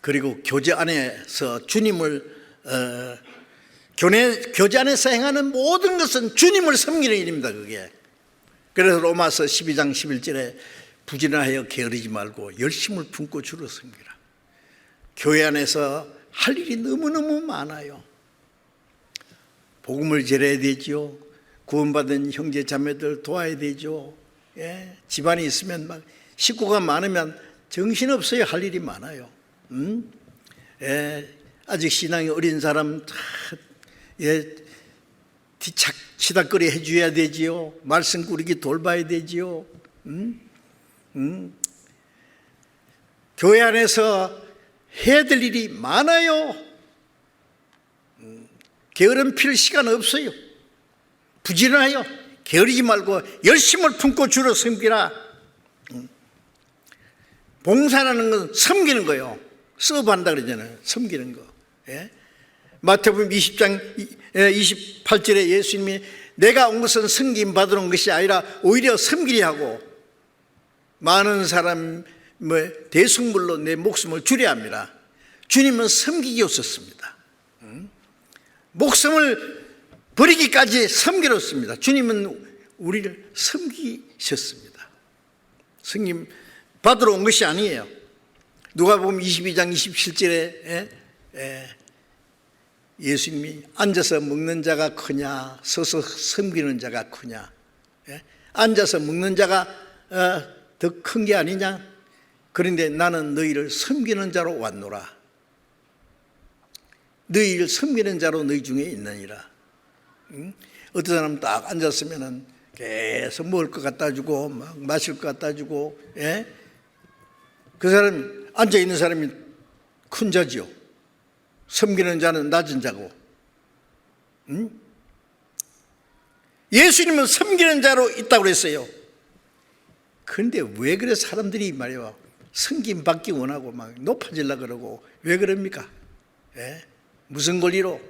그리고 교제 안에서 주님을 어, 교내, 교제 안에서 행하는 모든 것은 주님을 섬기는 일입니다. 그게. 그래서 로마서 12장 11절에 부진하여 게으르지 말고 열심을 품고 주로 섬기라. 교회 안에서 할 일이 너무너무 많아요. 복음을 전해야 되지요. 구원받은 형제 자매들 도와야 되죠. 예, 집안이 있으면 막 식구가 많으면 정신 없어요. 할 일이 많아요. 음? 예, 아직 신앙이 어린 사람 다 예, 뒤착 치닥거리 해줘야 되지요. 말씀 꾸리기 돌봐야 되지요. 음? 음? 교회 안에서 해야 될 일이 많아요. 음, 게으름 필 시간 없어요. 부지런하여 게으르지 말고 열심을 품고 주로 섬기라. 음. 봉사라는 건 섬기는 거요. 서브한다 그러잖아요. 섬기는 거. 예? 마태복음 20장 28절에 예수님이 내가 온 것은 섬김 받으러 온 것이 아니라 오히려 섬기리 하고 많은 사람의 대승물로 내 목숨을 주려 합니다. 주님은 섬기기 없었습니다. 음? 목숨을 버리기까지 섬기렀습니다. 주님은 우리를 섬기셨습니다. 승님 받으러 온 것이 아니에요. 누가 보면 22장 27절에 예 수님이 앉아서 먹는 자가 크냐, 서서 섬기는 자가 크냐, 예? 앉아서 먹는 자가 어, 더큰 게 아니냐? 그런데 나는 너희를 섬기는 자로 왔노라. 너희를 섬기는 자로 너희 중에 있느니라. 응? 어떤 사람 딱 앉았으면은 계속 먹을 것 갖다 주고 막 마실 것 갖다 주고 예? 그 사람 앉아 있는 사람이 큰 자지요. 섬기는 자는 낮은 자고. 응? 예수님은 섬기는 자로 있다고 그랬어요. 그런데 왜 그래 사람들이 말이야 승김 받기 원하고 막 높아질라 그러고 왜 그럽니까? 예? 무슨 권리로?